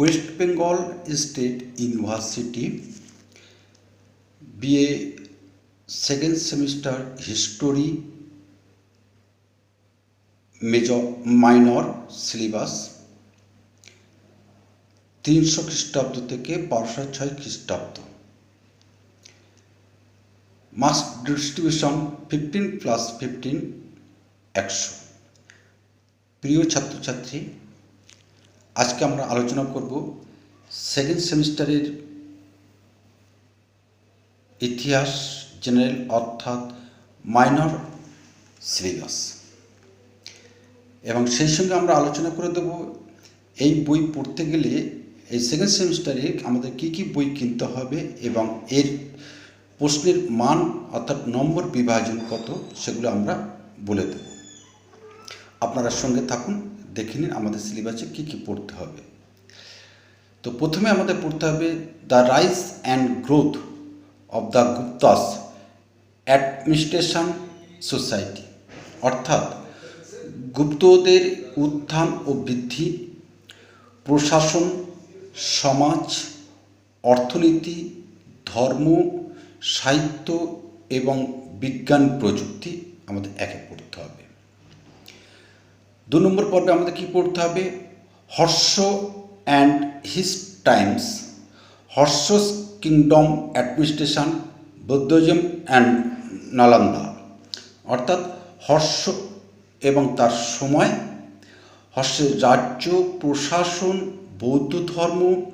West Bengal State University BA second semester history major minor syllabus তিনশো খ্রিস্টাব্দ থেকে বারোশো ছয় খ্রিস্টাব্দ। মাস ডিস্ট্রিবিউশন ফিফটিন প্লাস ফিফটিন একশো। প্রিয় ছাত্রছাত্রী আজকে আমরা আলোচনা করব সেকেন্ড সেমিস্টারের ইতিহাস জেনারেল অর্থাৎ মাইনর সিলেবাস এবং সেই সঙ্গে আমরা আলোচনা করে দেব এই বই পড়তে গেলে এই সেকেন্ড সেমিস্টারে আমাদের কি কি বই কিনতে হবে এবং এর প্রশ্নের মান অর্থাৎ নম্বর বিভাজন কত সেগুলো আমরা বলে দেব। আপনারা সঙ্গে থাকুন। দেখে নিন আমাদের সিলেবাসে কী কী পড়তে হবে। তো প্রথমে আমাদের পড়তে হবে the rise and growth of the Guptas administration society অর্থাৎ গুপ্তদের উত্থান ও বৃদ্ধি, প্রশাসন, সমাজ, অর্থনীতি, ধর্ম, সাহিত্য এবং বিজ্ঞান প্রযুক্তি আমাদের একে পড়তে হবে। দু নম্বর পর্বে আমাদের কী পড়তে হবে? Harsha and his times Harsha's kingdom administration, Buddhism and Nalanda. অর্থাৎ হর্ষ এবং তার সময়। হর্ষের রাজ্য, প্রশাসন, বৌদ্ধ ধর্ম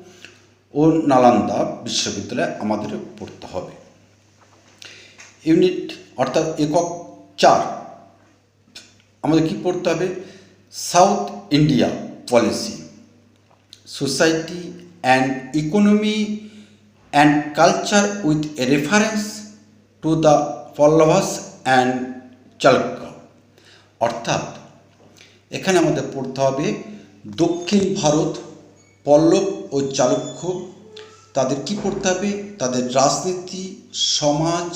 ও নালান্দা বিশ্ববিদ্যালয়ে আমাদের পড়তে হবে। ইউনিট অর্থাৎ একক চার। আমাদের কি পড়তে হবে? South India policy, society and economy and culture with a reference to the Pallavas and Chalukya অর্থাৎ, এখানে আমাদের পড়তে হবে দক্ষিণ ভারত পল্লব ও চালুক্য, তাদের কি পড়তে হবে? তাদের রাজনীতি, সমাজ,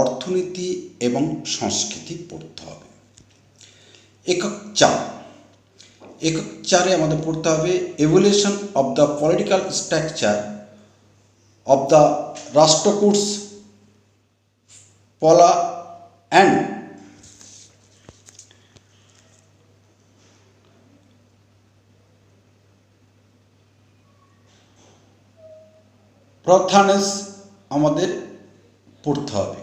অর্থনীতি এবং সংস্কৃতি পড়তে হবে। একক চার একক চারে আমাদের পড়তে হবে evolution of the political structure of the Rashtrakutas Pala and Pratiharas আমাদের পড়তে হবে।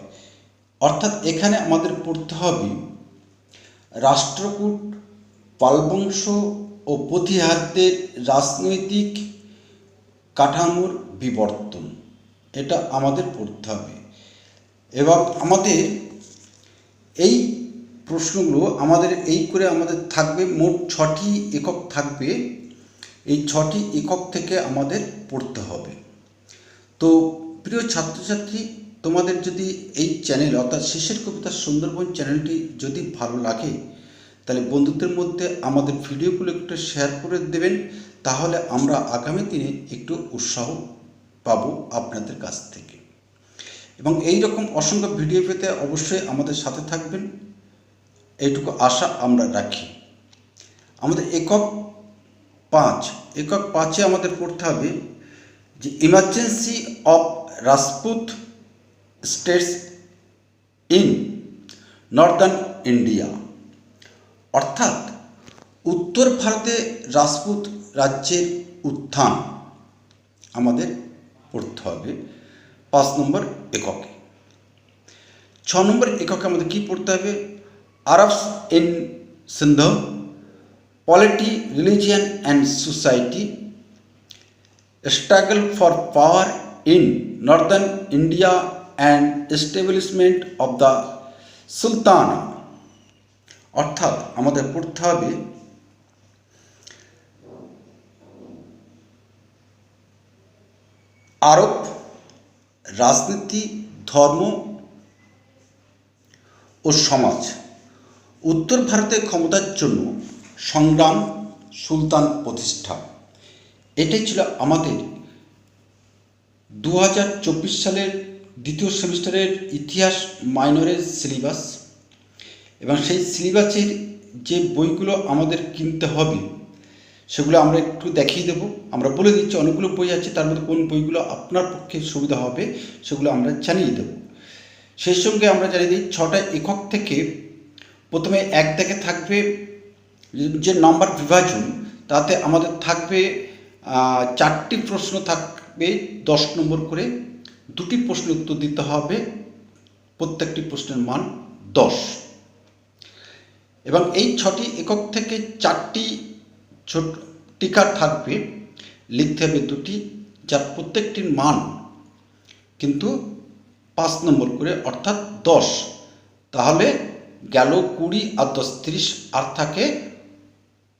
অর্থাৎ এখানে আমাদের পড়তে হবে রাষ্ট্রকূট পালবংশ ও প্রতিহারদের রাজনৈতিক কাঠামোর বিবর্তন। এটা আমাদের পড়তে হবে। এবং আমাদের এই প্রশ্নগুলো আমাদের এই করে আমাদের থাকবে, মোট ছটি একক থাকবে। এই ছটি একক থেকে আমাদের পড়তে হবে। তো প্রিয় ছাত্রছাত্রী, তোমাদের যদি এই চ্যানেল অর্থাৎ শেষের কবিতা সুন্দরবন চ্যানেলটি যদি ভালো লাগে তাহলে বন্ধুদের মধ্যে আমাদের ভিডিওগুলো একটু শেয়ার করে দেবেন, তাহলে আমরা আগামী দিনে একটু উৎসাহ পাব আপনাদের কাছ থেকে। এবং এই রকম অসংখ্য ভিডিও পেতে অবশ্যই আমাদের সাথে থাকবেন। এইটুকু আশা আমরা রাখি। আমাদের একক পাঁচ, একক পাঁচে আমাদের পড়তে হবে যে emergency of Rajput states in northern India অর্থাৎ উত্তর ভারতে রাজপুত রাজ্যের উত্থান আমাদের পড়তে হবে পাঁচ নম্বর এককে। ছ নম্বর এককে আমাদের কী পড়তে হবে? Arabs in Sindh, polity, religion and society struggle for power in northern India and establishment of the Sultana অর্থাৎ আমাদের পড়তে হবে আরব রাজনীতি, ধর্ম ও সমাজ। উত্তর ভারতে ক্ষমতার জন্য সংগ্রাম, সুলতান প্রতিষ্ঠা। এটাই ছিল আমাদের দু হাজার চব্বিশ সালের দ্বিতীয় সেমিস্টারের ইতিহাস মাইনরের সিলেবাস। এবং সেই সিলেবাসের যে বইগুলো আমাদের কিনতে হবে, সেগুলো আমরা একটু দেখিয়ে দেবো। আমরা বলে দিচ্ছি অনেকগুলো বই আছে, তার মধ্যে কোন বইগুলো আপনার পক্ষে সুবিধা হবে, সেগুলো আমরা জানিয়ে দেবো। সেই সঙ্গে আমরা জানিয়ে দিই, ছটা একক থেকে প্রথমে এক থেকে থাকবে যে নাম্বার বিভাজন, তাতে আমাদের থাকবে চারটি প্রশ্ন থাকবে, দশ নম্বর করে। দুটি প্রশ্নের উত্তর দিতে হবে, প্রত্যেকটি প্রশ্নের মান দশ। এবং এই ছটি একক থেকে চারটি ছোট টিকা থাকবে লিখতে হবে দুটি, যার প্রত্যেকটির মান কিন্তু পাঁচ নম্বর করে, অর্থাৎ দশ। তাহলে গেল কুড়ি আর দশ তিরিশ, আর থাকে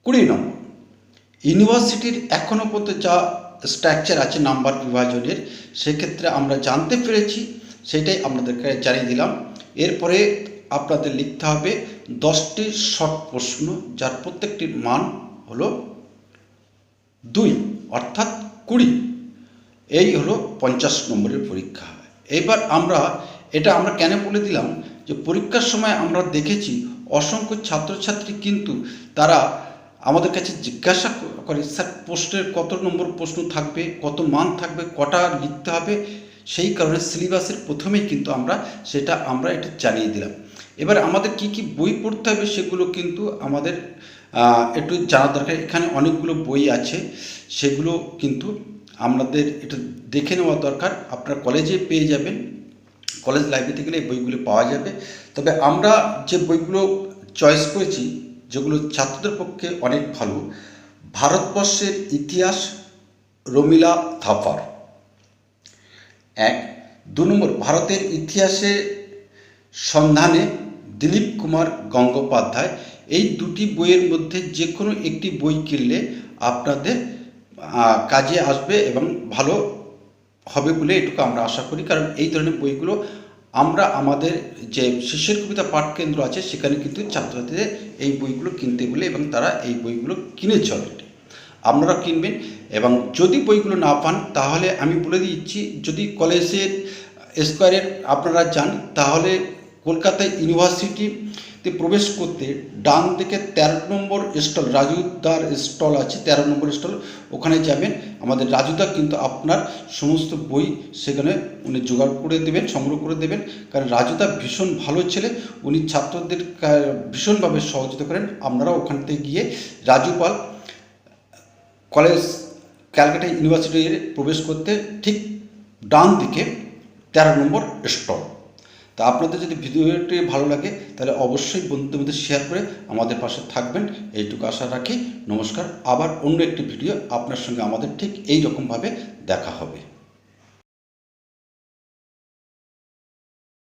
কুড়ি নম্বর। ইউনিভার্সিটির এখনও পর্যন্ত যা স্ট্রাকচার আছে, নাম্বার বিভাজনের, সেক্ষেত্রে আমরা জানতে পেরেছি, সেটাই আপনাদেরকে জানিয়ে দিলাম। এরপরে আপনাদের লিখতে হবে দশটি শর্ট প্রশ্ন, যার প্রত্যেকটির মান হলো দুই, অর্থাৎ কুড়ি। এই হলো পঞ্চাশ নম্বরের পরীক্ষা। এইবার আমরা, এটা আমরা কেন বলে দিলাম? যে পরীক্ষার সময় আমরা দেখেছি অসংখ্য ছাত্রছাত্রী কিন্তু তারা আমাদের কাছে জিজ্ঞাসা করে, স্যার, প্রশ্নের কত নম্বর প্রশ্ন থাকবে, কত মান থাকবে, কটা লিখতে হবে? সেই কারণে সিলেবাসের প্রথমেই কিন্তু আমরা, সেটা আমরা এটা জানিয়ে দিলাম। এবার আমাদের কি কি বই পড়তে হবে সেগুলো কিন্তু আমাদের একটু জানা দরকার। এখানে অনেকগুলো বই আছে, সেগুলো কিন্তু আমাদের এটা দেখে নেওয়া দরকার। আপনারা কলেজে পেয়ে যাবেন, কলেজ লাইব্রেরিতে গেলে এই বইগুলো পাওয়া যাবে। তবে আমরা যে বইগুলো চয়েস করেছি, যেগুলো ছাত্রদের পক্ষে অনেক ভালো, ভারতবর্ষের ইতিহাস রমিলা থাপার এক, দু নম্বর, ভারতের ইতিহাসে সন্ধানে দিলীপ কুমার গঙ্গোপাধ্যায় এই দুটি বইয়ের মধ্যে যে কোনো একটি বই কিনলে আপনাদের কাজে আসবে এবং ভালো হবে বলে এটুকু আমরা আশা করি। কারণ এই ধরনের বইগুলো আমরা আমাদের যে শিষ্যের কবিতা পাঠ কেন্দ্র আছে, সেখানে কিন্তু ছাত্রছাত্রীদের এই বইগুলো কিনতে বলে এবং তারা এই বইগুলো কিনেছে অলরেডি আপনারা কিনবেন এবং যদি বইগুলো না পান, তাহলে আমি বলে দিচ্ছি, যদি কলেজের, স্কোয়ারের আপনারা যান, তাহলে কলকাতা ইউনিভার্সিটিতে প্রবেশ করতে ডান দিকে তেরো নম্বর স্টল রাজুদার স্টল আছে, তেরো নম্বর স্টল, ওখানে যাবেন। আমাদের রাজুদা কিন্তু আপনার সমস্ত বই সেখানে উনি জোগাড় করে দেবেন, সংগ্রহ করে দেবেন। কারণ রাজুদা ভীষণ ভালো ছেলে, উনি ছাত্রদের ভীষণভাবে সহযোগিতা করেন। আপনারা ওখান থেকে গিয়ে রাজু পাল কলেজ, ক্যালকাটা ইউনিভার্সিটির প্রবেশ করতে ঠিক ডান দিকে তেরো নম্বর স্টল। তা আপনাদের যদি ভিডিওটি ভালো লাগে, তাহলে অবশ্যই বন্ধুদের মধ্যে শেয়ার করে আমাদের পাশে থাকবেন। এইটুকু আশা রাখি। নমস্কার। আবার অন্য একটি ভিডিও আপনার সঙ্গে আমাদের ঠিক এই রকমভাবে দেখা হবে।